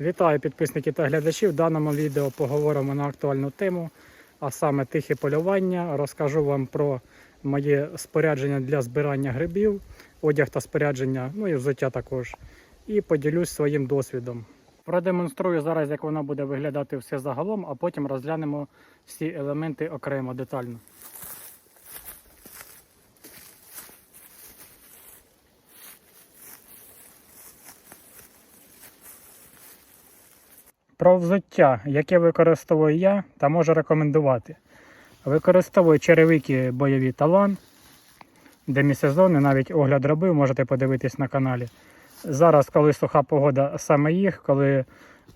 Вітаю підписники та глядачі. В даному відео поговоримо на актуальну тему, а саме тихе полювання. Розкажу вам про моє спорядження для збирання грибів, одяг та спорядження, ну і взуття також. І поділюсь своїм досвідом. Продемонструю зараз, як воно буде виглядати все загалом, а потім розглянемо всі елементи окремо детально. Про взуття, яке використовую я та можу рекомендувати. Використовую черевики бойові талан, демісезони, навіть огляд робив, можете подивитись на каналі. Зараз, коли суха погода, саме їх, коли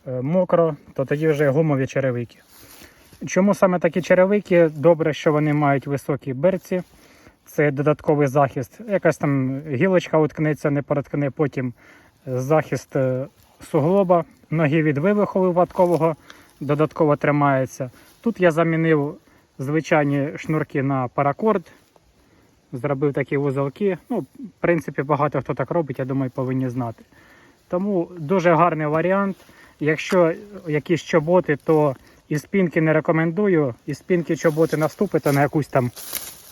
е, мокро, то тоді вже гумові черевики. Чому саме такі черевики? Добре, що вони мають високі берці, це додатковий захист. Якась там гілочка уткнеться, не проткне, потім захист е, суглоба, ноги від вивиху випадкового додатково тримається. Тут я замінив звичайні шнурки на паракорд, зробив такі вузолки. Ну, в принципі, багато хто так робить, я думаю, повинні знати. Тому дуже гарний варіант. Якщо якісь чоботи, то із спинки не рекомендую. Із спинки чоботи наступите на якусь там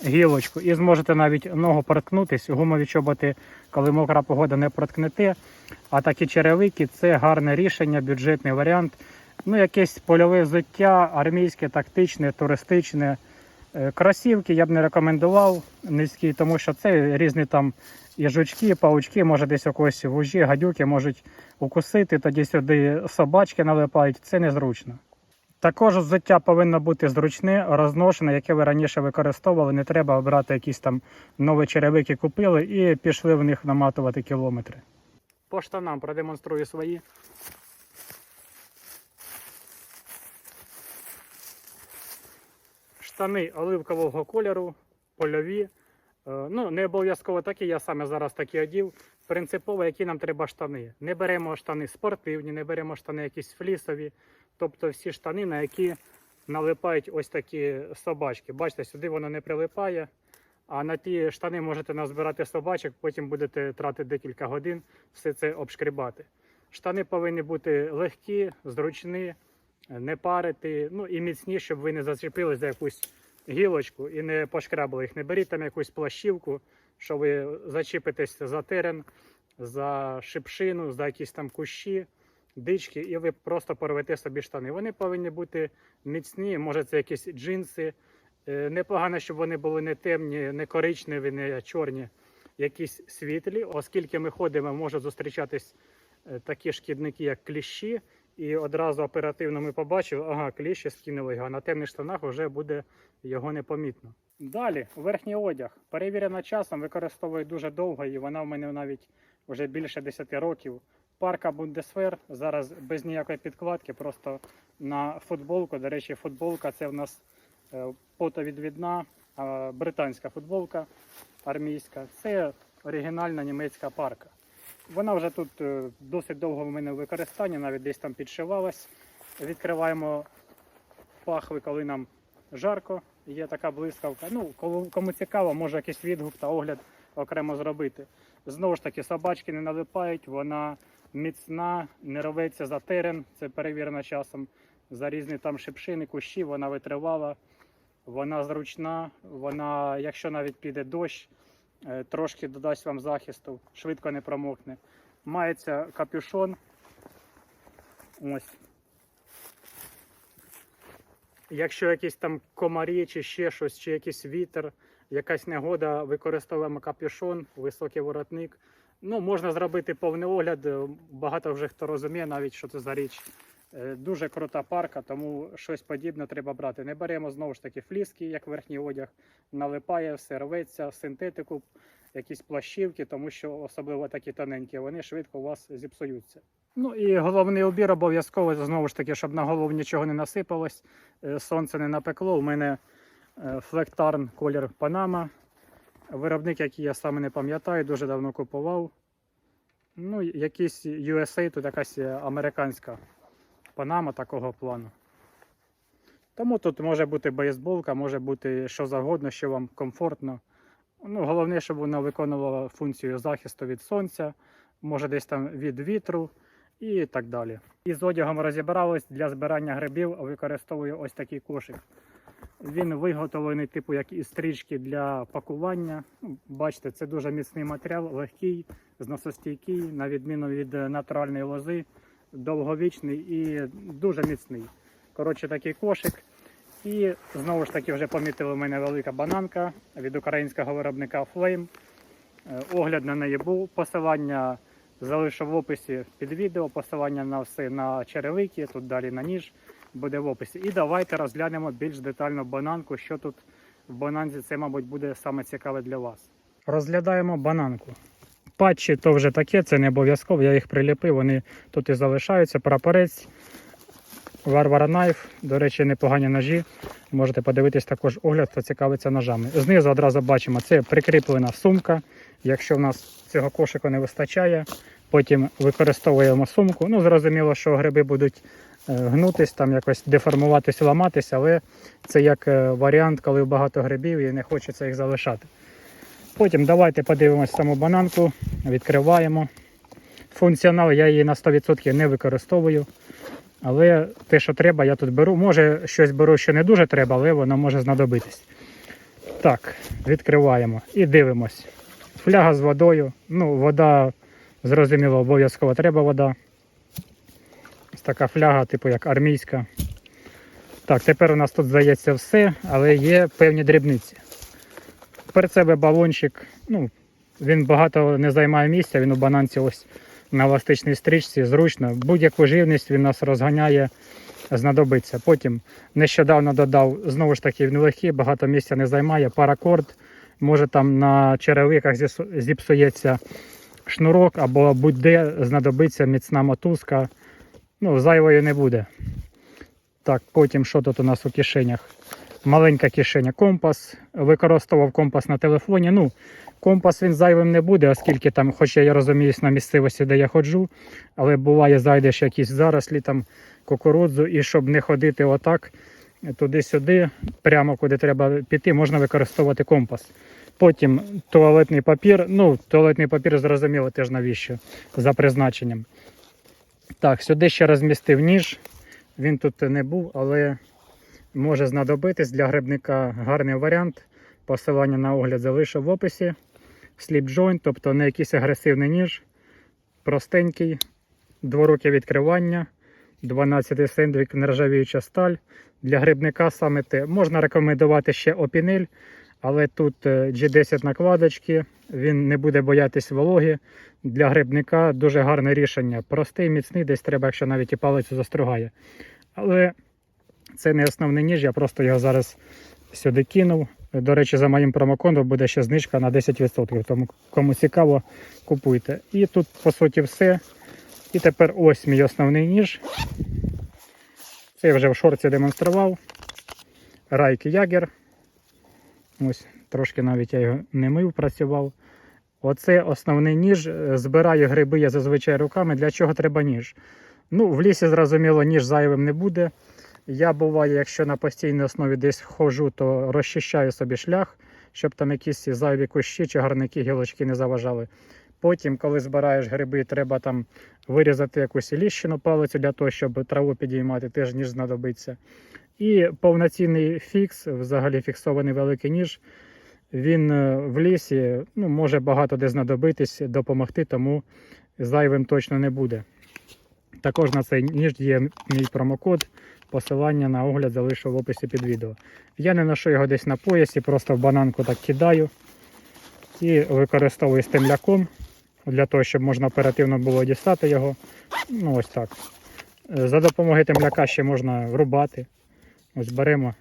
гілочку і зможете навіть ногу проткнутись. Гумові чоботи, коли мокра погода, не проткнете. А такі черевики це гарне рішення, бюджетний варіант. Ну, якесь польове взуття, армійське, тактичне, туристичне. Е, Кросівки я б не рекомендував низькі, тому що це різні там і жучки, і паучки, може десь у вужі, гадюки можуть укусити, тоді сюди собачки налипають, це незручно. Також взуття повинно бути зручне, розношене, яке ви раніше використовували. Не треба обрати якісь там нові черевики купили і пішли в них наматувати кілометри. По штанам продемонструю свої. Штани оливкового кольору, польові. Е, Ну, не обов'язково такі, я саме зараз такі одів. Принципово, які нам треба штани. Не беремо штани спортивні, не беремо штани якісь флісові. Тобто всі штани, на які налипають ось такі собачки. Бачите, сюди воно не прилипає. А на ті штани можете назбирати собачок, потім будете тратити декілька годин все це обшкрібати. Штани повинні бути легкі, зручні, не парити, ну і міцні, щоб ви не зачепили за якусь гілочку і не пошкрябали їх. Не беріть там якусь плащівку, що ви зачепитесь за терен, за шипшину, за якісь там кущі, дички, і ви просто порвете собі штани. Вони повинні бути міцні, може це якісь джинси. Е, Непогано, щоб вони були не темні, не коричневі, не чорні, якісь світлі, оскільки ми ходимо, можуть зустрічатись е, такі шкідники, як кліщі. І одразу оперативно ми побачили, ага, кліщі скинули його, а на темних штанах вже буде його непомітно. Далі, верхній одяг. Перевірена часом, використовую дуже довго, і вона в мене навіть вже більше 10 років. Парка Бундесвер зараз без ніякої підкладки, просто на футболку. До речі, футболка це в нас е, потовідвідна британська футболка армійська. Це оригінальна німецька парка. Вона вже тут е, досить довго в мене в використанні, навіть десь там підшивалась. Відкриваємо пахви, коли нам жарко, є така блискавка. Ну, кому цікаво, може якийсь відгук та огляд окремо зробити. Знову ж таки, собачки не налипають, вона міцна, не рветься за терен, це перевірено часом. За різні там шипшини, кущі, вона витривала, вона зручна, вона, якщо навіть піде дощ, е, трошки додасть вам захисту, швидко не промокне. Мається капюшон. Ось. Якщо якісь там комарі чи ще щось, чи якийсь вітер, якась негода, використовуємо капюшон, високий воротник. Ну, можна зробити повний огляд. Багато вже хто розуміє навіть, що це за річ. Е, Дуже крута парка, тому щось подібне треба брати. Не беремо знову ж таки фліски, як верхній одяг, налипає, все рветься, синтетику, якісь плащівки, тому що особливо такі тоненькі, вони швидко у вас зіпсуються. Ну і головний убір обов'язково знову ж таки, щоб на голову нічого не насипалось, е, сонце не напекло. У мене е, флектарн колір Панама. Виробник, який я саме не пам'ятаю, дуже давно купував. Ну, якийсь USA, тут якась американська Панама такого плану. Тому тут може бути бейсболка, може бути що завгодно, що вам комфортно. Ну, головне, щоб вона виконувала функцію захисту від сонця, може десь там від вітру. і так далі. І з одягом розібрались для збирання грибів, використовую ось такий кошик. Він виготовлений, типу, як і стрічки для пакування. Бачите, це дуже міцний матеріал, легкий, зносостійкий, на відміну від е, натуральної лози, довговічний і дуже міцний. Коротше, такий кошик. І знову ж таки вже помітили у мене велика бананка від українського виробника Flame. Е, Огляд на неї був. Посилання залишу в описі під відео, посилання на все на черевики, тут далі на ніж буде в описі. І давайте розглянемо більш детально бананку, що тут в бананці це, мабуть, буде саме цікаве для вас. Розглядаємо бананку. Патчі то вже таке, це не обов'язково, я їх приліпив, вони тут і залишаються. Прапорець, Варвара Найф, до речі, непогані ножі. Можете подивитись також огляд, хто цікавиться ножами. Знизу одразу бачимо, це прикріплена сумка. Якщо в нас цього кошику не вистачає, потім використовуємо сумку. Ну, зрозуміло, що гриби будуть гнутись, там якось деформуватись, ламатись, але це як е, варіант, коли багато грибів і не хочеться їх залишати. Потім давайте подивимось саму бананку, відкриваємо. Функціонал я її на 100% не використовую. Але те, що треба, я тут беру. Може, щось беру, що не дуже треба, але воно може знадобитись. Так, відкриваємо і дивимось. Фляга з водою. Ну, вода, зрозуміло, обов'язково треба вода. Ось така фляга, типу як армійська. Так, тепер у нас тут здається все, але є певні дрібниці. Перед себе балончик, ну, він багато не займає місця, він у бананці ось на еластичній стрічці, зручно. Будь-яку живність він нас розганяє, знадобиться. Потім нещодавно додав, знову ж таки, він легкий, багато місця не займає. Паракорд. Може там на черевиках зіпсується шнурок або будь-де знадобиться міцна мотузка. Ну, зайвої не буде. Так, потім що тут у нас у кишенях? Маленька кишеня компас. Використовував компас на телефоні. Ну, компас він зайвим не буде, оскільки там, хоч я розуміюсь на місцевості, де я ходжу, але буває, зайдеш якісь зарослі, там кукурудзу, і щоб не ходити отак туди-сюди, прямо куди треба піти, можна використовувати компас. Потім туалетний папір. Ну, туалетний папір зрозуміло теж навіщо за призначенням. Так, сюди ще розмістив ніж. Він тут не був, але може знадобитись для грибника гарний варіант. Посилання на огляд залишу в описі. Slip joint, тобто не якийсь агресивний ніж. Простенький, дворуке відкривання, 12 сендвік нержавіюча сталь. Для грибника саме те. Можна рекомендувати ще опінель, але тут е, G10 накладочки, він не буде боятись вологи. Для грибника дуже гарне рішення. Простий, міцний, десь треба, якщо навіть і палицю застругає. Але це не основний ніж, я просто його зараз сюди кинув. До речі, за моїм промокодом буде ще знижка на 10%. Тому кому цікаво, купуйте. І тут, по суті, все. І тепер ось мій основний ніж. Це я вже в шорці демонстрував. Райки Ягер. Ось трошки навіть я його не мив, працював. Оце основний ніж. Е, Збираю гриби я зазвичай руками. Для чого треба ніж? Ну, в лісі, зрозуміло, ніж зайвим не буде. Я буває, якщо на постійній основі десь хожу, то розчищаю собі шлях, щоб там якісь зайві кущі чи гарники, гілочки не заважали. Потім, коли збираєш гриби, треба там вирізати якусь ліщину палицю для того, щоб траву підіймати, теж ніж знадобиться. І повноцінний фікс, взагалі фіксований великий ніж, він е, в лісі ну, може багато де знадобитись, допомогти, тому зайвим точно не буде. Також на цей ніж є мій промокод. Посилання на огляд залишу в описі під відео. Я не ношу його десь на поясі, просто в бананку так кидаю і використовую з темляком для того, щоб можна оперативно було дістати його. Ну ось так. Е, За допомогою темляка ще можна рубати. Ось беремо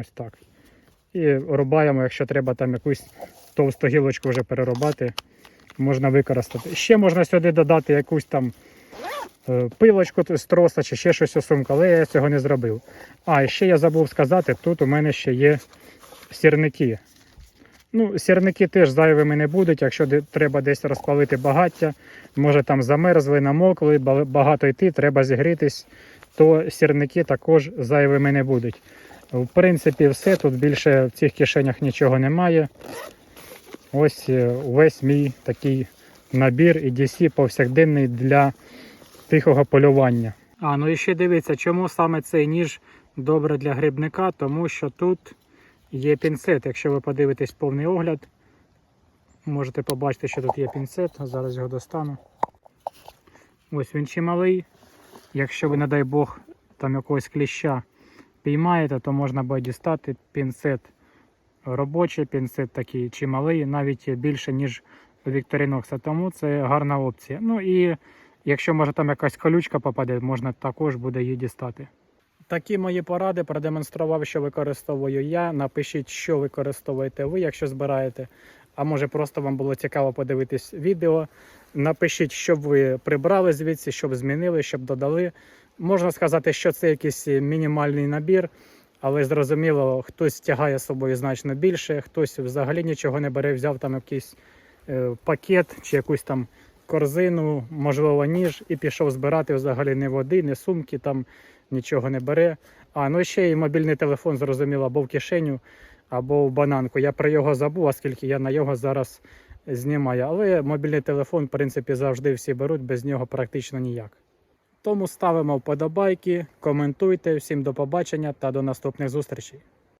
ось так. І рубаємо, якщо треба там якусь товсту гілочку вже перерубати, можна використати. Ще можна сюди додати якусь там е, пилочку з троса чи ще щось у сумку, але я цього не зробив. А, ще я забув сказати, тут у мене ще є сірники. Ну, сірники теж зайвими не будуть, якщо треба десь розпалити багаття, може там замерзли, намокли, багато йти, треба зігрітись, то сірники також зайвими не будуть. В принципі, все. Тут більше в цих кишенях нічого немає. Ось е, увесь мій такий набір EDC повсякденний для тихого полювання. А, ну і ще дивіться, чому саме цей ніж добре для грибника, тому що тут є пінцет. Якщо ви подивитесь повний огляд, можете побачити, що тут є пінцет. Зараз його достану. Ось він чималий. Якщо ви, не дай Бог, там якогось кліща піймаєте, то можна буде дістати пінцет робочий, пінцет такий чималий, навіть більше, ніж у Вікторінокса. Тому це гарна опція. Ну і якщо може там якась колючка попаде, можна також буде її дістати. Такі мої поради продемонстрував, що використовую я. Напишіть, що використовуєте ви, якщо збираєте. А може просто вам було цікаво подивитись відео. Напишіть, що б ви прибрали звідси, щоб змінили, щоб додали. Можна сказати, що це якийсь мінімальний набір, але зрозуміло, хтось тягає з собою значно більше, хтось взагалі нічого не бере, взяв там якийсь е, пакет чи якусь там корзину, можливо, ніж, і пішов збирати взагалі не води, не сумки, там нічого не бере. А ну ще й мобільний телефон, зрозуміло, або в кишеню, або в бананку. Я про його забув, оскільки я на його зараз знімаю. Але мобільний телефон, в принципі, завжди всі беруть, без нього практично ніяк. Тому ставимо вподобайки, коментуйте. Всім до побачення та до наступних зустрічей.